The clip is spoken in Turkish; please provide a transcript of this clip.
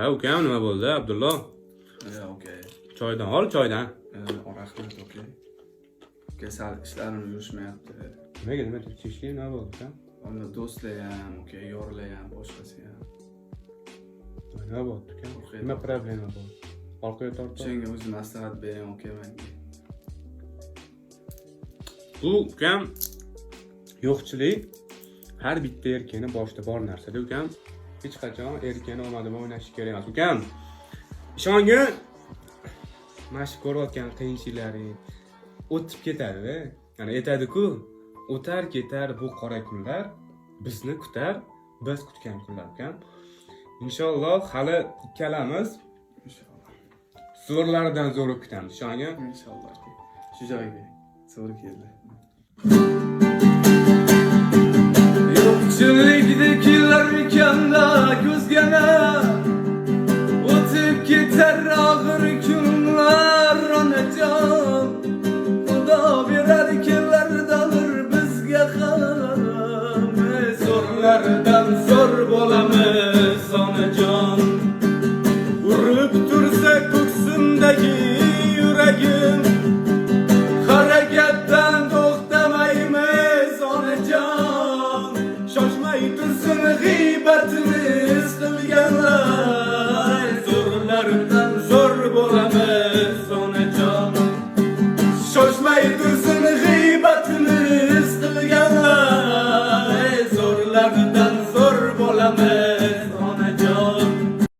ha ukam nima bo'ldi abdullo Ya okey. choydan ol choydan okey. Okey sal ishlarim yurishmayapti. nimaga nima chekishga nima bo'ldi ukam Onda do'stlar ham, okey, yorlar ham, boshqasi ham. nima bo'ldi ukam nima problema bo'ldi orqaga tortib Senga o'zi maslahat bering, okey, menga. bu ukam yo'qchilik har bitta erkakni boshida bor narsada ukam hech qachon erkakni omadi bilan o'ynash kerak emas ukam ishongin mana shu ko'rayotgan qiyinchiliklaring o'tib ketadida yani aytadiku o'tar ketar bu qora kunlar. Bizni kutar. Biz kutgan kunlar ukam inshaalloh hali ikkalamiz zo'rlaridan zo'r kutamiz ishongin Inshaalloh. Shu joyga. To'g'ri keldi. Yürürken de göz gene. Ötüp gider ağır günler Anacan Kuda birer kirler dalır bizge haramı Zorlardan zor bolamız anacan Vurup dursa koksundaki yardan zor bulamaz sonuca Şoşmayı dursun gıybatınız kılgana Zorlardan zor bulamaz.